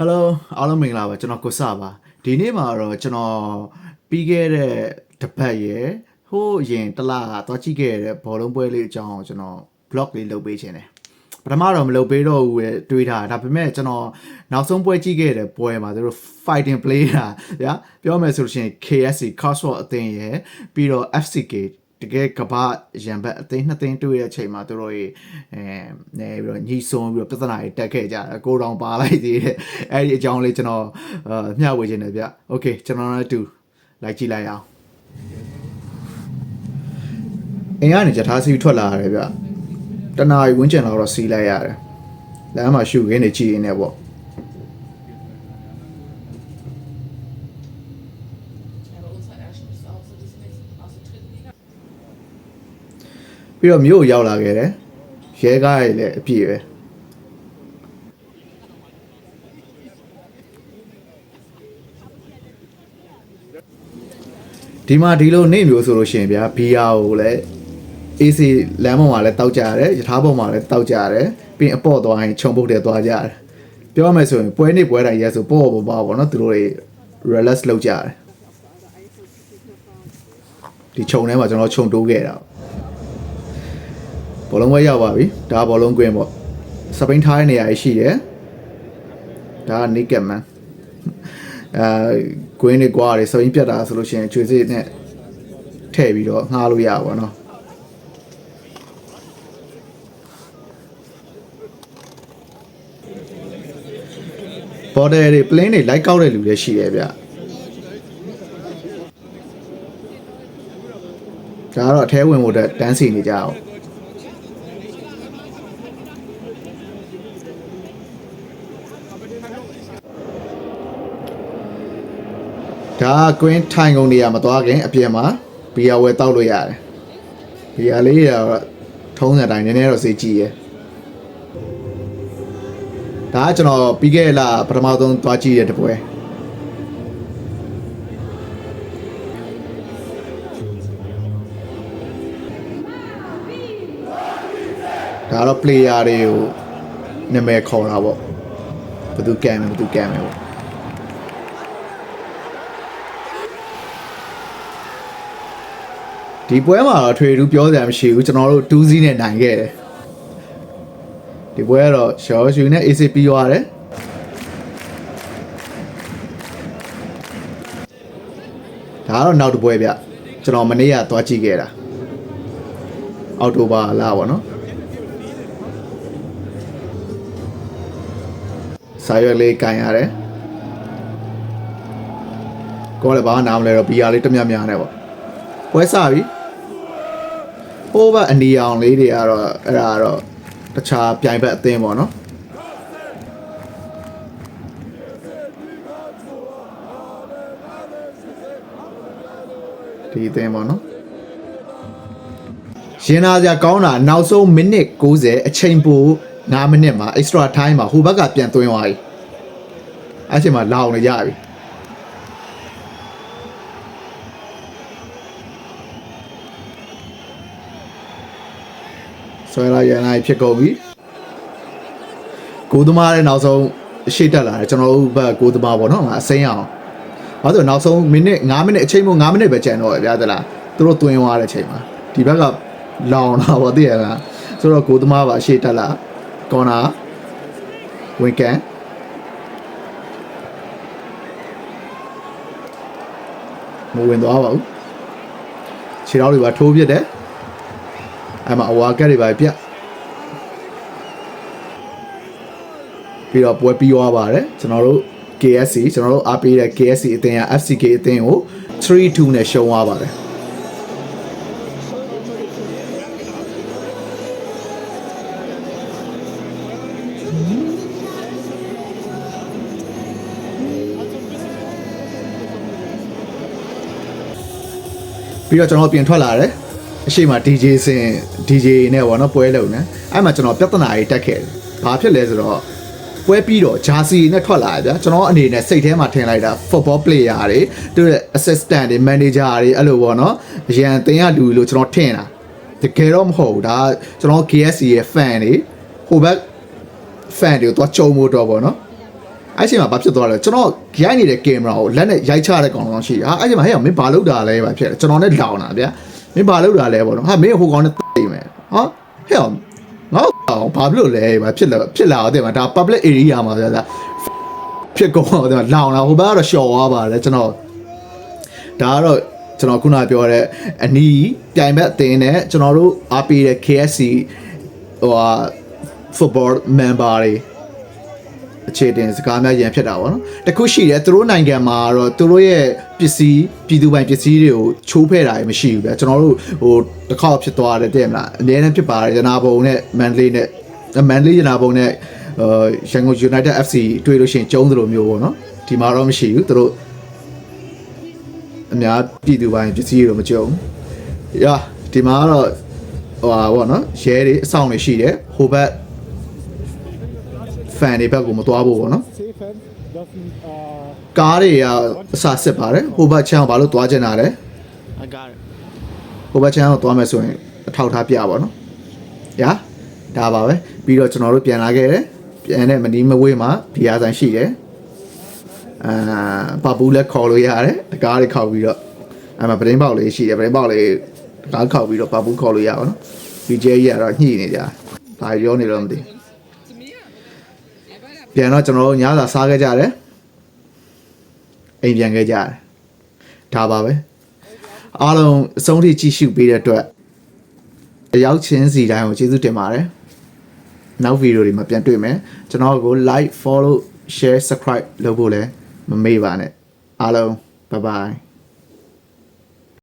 Hello အားလုံးမင်္ဂလာပါကျွန်တော်ကိုစပါဒီနေ့မှာတော့ကျွန်တော်ပြီးခဲ့တဲ့တစ်ပတ်ရယ်ဟိုးအရင်တစ်လကသွားကြည့်ခဲ့တဲ့ဘောလုံးပွဲလေးအကြောင်းကိုကျွန်တော် blog လေးလုပ်ပေးခြင်းတယ်ပထမတော့မလုပ်ပေးတော့ဘူးရဲ့တွေးထားတာဒါပေမဲ့ကျွန်တော်နောက်ဆုံးပွဲကြည့်ခဲ့တဲ့ပွဲမှာသူတို့ fighting play တာဗျာပြောမယ်ဆိုလို့ရှိရင် KSC Cosworth အသင်းရယ်ပြီးတော့ FCK တကယ်ကဘာရံဘက်အသိန်းနှစ်သိန်းတွေ့တဲ့အချိန်မှာသူတို့ရေအဲနေပြီးတော့ညီဆုံးပြီးတော့ပြဿနာတွေတက်ခဲ့ကြတယ်ကိုတောင်ပါလိုက်သေးတယ်အဲ့ဒီအကြောင်းလေးကျွန်တော်အာမျှဝေခြင်းတယ်ဗျโอเคကျွန်တော်လည်းတူလိုက်ကြည့်လိုက်အောင်အင်းကနေကြထားစီထွက်လာရတယ်ဗျတနာရီဝန်းကျင်လောက်တော့စီးလိုက်ရတယ်လမ်းမှာရှုခင်းနေကြည့်ရင်းနဲ့ပေါ့ ပြီးတော့မြို့ကိုရောက်လာခဲ့တယ်ရဲကားရည်လည်းအပြည့်ပဲဒီမှာဒီလိုနေမျိုးဆိုလို့ရှိရင်ဗျာဘီယာကိုလည်း AC လမ်းပေါ်မှာလည်းတောက်ကြရတယ်ယထာပေါ်မှာလည်းတောက်ကြရတယ်ပြီးရင်အပေါ့သွားရင်ခြုံပုတ်တယ်သွားကြရတယ်ပြောရမယ်ဆိုရင်ပွဲနေပွဲတိုင်းရဲဆိုပေါ့ပေါ့ပေါ့ပေါ့နော်သူတို့တွေ relax လုပ်ကြရတယ်ဒီခြုံထဲမှာကျွန်တော်ခြုံတိုးခဲ့တာ ဘောလုံးဝဲရောက်ပါပြီဒါဘောလုံးကွင်းပေါ့စပိန်ထားတဲ့နေရာရှိတယ်ဒါနီကက်မန်အဲကွင်းတွေကွာတွေစပိန်ပြတ်တာဆိုလို့ရှိရင်ချွေစစ်နဲ့ထည့်ပြီးတော့ငှားလို့ရပါဘောနော်ဘော်ဒယ်တွေ plane တွေလိုက်ကောက်တဲ့လူတွေရှိတယ်ဗျဒါကတော့အထဲဝင်ဖို့အတွက်တန်းစီနေကြအောင် ကကွင်းထိုင်ကုန်နေရမသွားခင်အပြင်မှာဘီယာဝယ်တောက်လို့ရတယ်ဘီယာလေးတော့ထုံးစံတိုင်းနည်းနည်းတော့စေးကြည့်ရယ်ဒါကကျွန်တော်ပြီးခဲ့တဲ့လပထမဆုံးသွားကြည့်ရတဲ့ပွဲဒါတော့ player တွေကိုနာမည်ခေါ်တာပေါ့ဘယ်သူကံမယ်ဘယ်သူကံမယ်ပေါ့ ဒီပွဲမှာတော့ထွေထူးပြောစရာမရှိဘူးကျွန်တော်တို့2စီးနဲ့နိုင်ခဲ့တယ်ဒီပွဲကတော့ရှော့ရှူနဲ့ AC ပြီးသွားတယ်ဒါကတော့နောက်တစ်ပွဲဗျကျွန်တော်မနေ့ကသွားကြည့်ခဲ့တာအောက်တိုဘာလပါနော်စာရွက်လေးကန်ရတယ်ကိုယ်လည်းဘာမှနားမလဲတော့ဘီယာလေးတမျက်မျက်နဲ့ပေါ့ပွဲစပြီ ဟိုးဘက်အနီအောင်လေးတွေကတော့အဲ့ဒါကတော့တခြားပြိုင်ဘက်အသင်းပေါ့နော်ဒီအသင်းပေါ့နော်ရင်နာစရာကောင်းတာနောက်ဆုံးမိနစ်60အချိန်ပို9မိနစ်မှာ extra time မှာဟိုဘက်ကပြန်သွင်းသွားပြီအဲ့ချိန်မှာလောင်နေကြပြီ ဆွဲလာရန်လိုက်ဖြစ်ကုန်ပြီကိုသမားလည်းနောက်ဆုံးရှေ့တက်လာတယ်ကျွန်တော်တို့ဘက်ကိုသမားပေါ့နော်ငါအစိမ်းအောင်ဘာလို့နောက်ဆုံးမိနစ်9မိနစ်အချိန်မို့9မိနစ်ပဲကျန်တော့ရဗျာသလားသူတို့တွင်းသွားတဲ့အချိန်မှာဒီဘက်ကလောင်တာပေါ့သိရလားဆိုတော့ကိုသမားပါရှေ့တက်လာကော်နာဝင်ကန်မဝင်သွားပါဘူးခြေထောက်တွေပါထိုးပြစ်တယ် အဲ့မှာအဝါကက်တွေပါပြတ်ပြီးတော့ပွဲပြီးသွားပါတယ်ကျွန်တော်တို့ KSC ကျွန်တော်တို့အားပေးတဲ့ KSC အသင်းက FCK အသင်းကို3-2နဲ့ရှုံးသွားပါတယ်ပြီးတော့ကျွန်တော်ပြင်ထွက်လာတယ် အရှိမ DJ စင် DJ နဲ့ပေါ့နော်ပွဲလုံးနဲ့အဲ့မှာကျွန်တော်ပြဿနာကြီးတက်ခဲ့တယ်ဘာဖြစ်လဲဆိုတော့ပွဲပြီးတော့ဂျာစီနဲ့ထွက်လာတယ်ဗျာကျွန်တော်အနေနဲ့စိတ်ထဲမှာထင်လိုက်တာ football player တွေသူရဲ့ assistant တွေ manager တွေအဲ့လိုပေါ့နော်အရန်တင်ရလူလို့ကျွန်တော်ထင်တာတကယ်တော့မဟုတ်ဘူးဒါကျွန်တော် KSC ရဲ့ fan တွေဟိုဘက် fan တွေကိုသွားကြုံဖို့တော့ပေါ့နော်အဲ့အချိန်မှာဘာဖြစ်သွားလဲကျွန်တော်ရိုက်နေတဲ့ကင်မရာကိုလက်နဲ့ရိုက်ချတဲ့ကောင်တော့ရှိတယ်ဟာအဲ့အချိန်မှာဟဲ့မင်းဘာလုပ်တာလဲဘာဖြစ်လဲကျွန်တော်နဲ့လောင်တာဗျာ မင်းဘာလုပ်တာလဲပေါ့နော်ဟာမင်းဟိုကောင်နဲ့တိတ်မယ်ဟာဟဲ့ငါ့ဘာဖြစ်လို့လဲဘာဖြစ်လဲဖြစ်လာတဲ့မှာဒါ public area မှာဗျာဒါဖြစ်ကုန်တော့တဲ့လောင်လာဟိုဘက်ကတော့ရှော်သွားပါတယ်ကျွန်တော်ဒါကတော့ကျွန်တော်ခုနပြောတဲ့အနီးပြိုင်ဘက်အသင်းနဲ့ကျွန်တော်တို့အားပေးတဲ့ KSC ဟိုဟာ football member တွေ အခြေတင်စကားများရန်ဖြစ်တာပေါ့နော်တခုရှိတယ်သူတို့နိုင်ငံမှာတော့သူတို့ရဲ့ပစ္စည်းပြည်သူပိုင်ပစ္စည်းတွေကိုချိုးဖဲ့တာမရှိဘူးဗျာကျွန်တော်တို့ဟိုတစ်ခေါက်ဖြစ်သွားတယ်တဲ့မလားအနည်းနဲ့ဖြစ်ပါတယ်ရနာဘုံနဲ့မန်လေးနဲ့မန်လေးရနာဘုံနဲ့အာရန်ကုန် United FC တွေ့လို့ရှိရင်ကျုံးသလိုမျိုးပေါ့နော်ဒီမှာတော့မရှိဘူးသူတို့အများပြည်သူပိုင်ပစ္စည်းတွေတော့မကျုံးရာဒီမှာကတော့ဟိုပါပေါ့နော်ရဲတွေအဆောင်တွေရှိတယ်ဟိုဘက် fan တွေဘက်ကိုမသွားဖို့ပေါ့နော် safe and doesn't uh, ကားတွေကအစစစ်ပါတယ်ဟိုဘက်ချမ်းကိုဘာလို့သွားကျင်တာလဲ I got it. ဟိုဘက်ချမ်းကိုသွားမယ်ဆိုရင်အထောက်ထားပြပါတော့ညာဒါပါပဲပြီးတော့ကျွန်တော်တို့ပြန်လာခဲ့တယ်ပြန်တဲ့မနီးမဝေးမှာဘီယာဆိုင်ရှိတယ်အာပပူလည်းခေါ်လို့ရတယ်တကားတွေခေါက်ပြီးတော့အဲ့မှာပတင်းပေါက်လေးရှိတယ်ပတင်းပေါက်လေးတကားခေါက်ပြီးတော့ပပူခေါ်လို့ရပါတော့ BJ ကြီးကတော့ညှိနေကြဘာပြောနေတော့မသိ To me, yeah. ပြန်တော့ကျွန်တော်တို့ညစာစားခဲ့ကြတယ်အိမ်ပြန်ခဲ့ကြတယ်ဒါပါပဲအားလုံးအဆုံးထိကြည့်ရှုပေးတဲ့အတွက်အရောက်ချင်းစီတိုင်းကိုကျေးဇူးတင်ပါတယ်နောက်ဗီဒီယိုတွေမှာပြန်တွေ့မယ်ကျွန်တော်ကို like follow share subscribe လုပ်ဖို့လည်းမမေ့ပါနဲ့အားလုံး bye bye